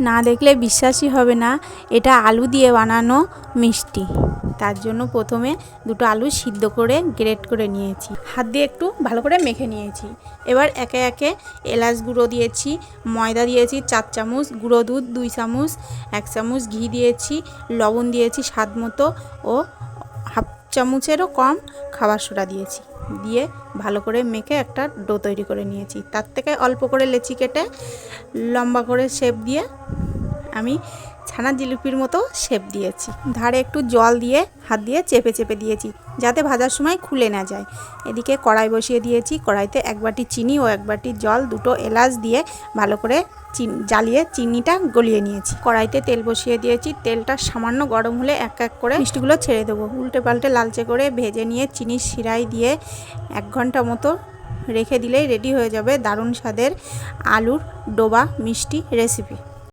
না দেখলে বিশ্বাসই হবে না। এটা আলু দিয়ে বানানো মিষ্টি। তার জন্য প্রথমে দুটো আলু সিদ্ধ করে গ্রেট করে নিয়েছি। হাত দিয়ে একটু ভালো করে মেখে নিয়েছি। এবার একে একে এলাচ গুঁড়ো দিয়েছি, ময়দা দিয়েছি, চার চামচ গুঁড়ো দুধ, দুই চামচ, এক চামচ ঘি দিয়েছি, লবণ দিয়েছি স্বাদ মতো ও হাফ চামচেরও কম খাবার সোডা দিয়েছি। দিয়ে ভালো করে মেখে একটা ডো তৈরি করে নিয়েছি। তার থেকে অল্প করে লেচি কেটে লম্বা করে শেপ দিয়ে আমি ছানা জিলিপির মতো শেপ দিয়েছি। ধারে একটু জল দিয়ে, হাত দিয়ে চেপে চেপে দিয়েছি, যাতে ভাজার সময় খুলে না যায়। এদিকে কড়াই বসিয়ে দিয়েছি, কড়াইতে এক বাটি চিনি ও এক বাটি জল, দুটো এলাচ দিয়ে ভালো করে জ্বালিয়ে চিনিটা গলিয়ে নিয়েছি। কড়াইতে তেল বসিয়ে দিয়েছি, তেলটা সামান্য গরম হলে এক এক করে মিষ্টিগুলো ছেড়ে দেবো। উল্টে পাল্টে লালচে করে ভেজে নিয়ে চিনির শিরাই দিয়ে এক ঘণ্টা মতো রেখে দিলেই রেডি হয়ে যাবে দারুণ স্বাদের আলুর ডোবা মিষ্টি রেসিপি।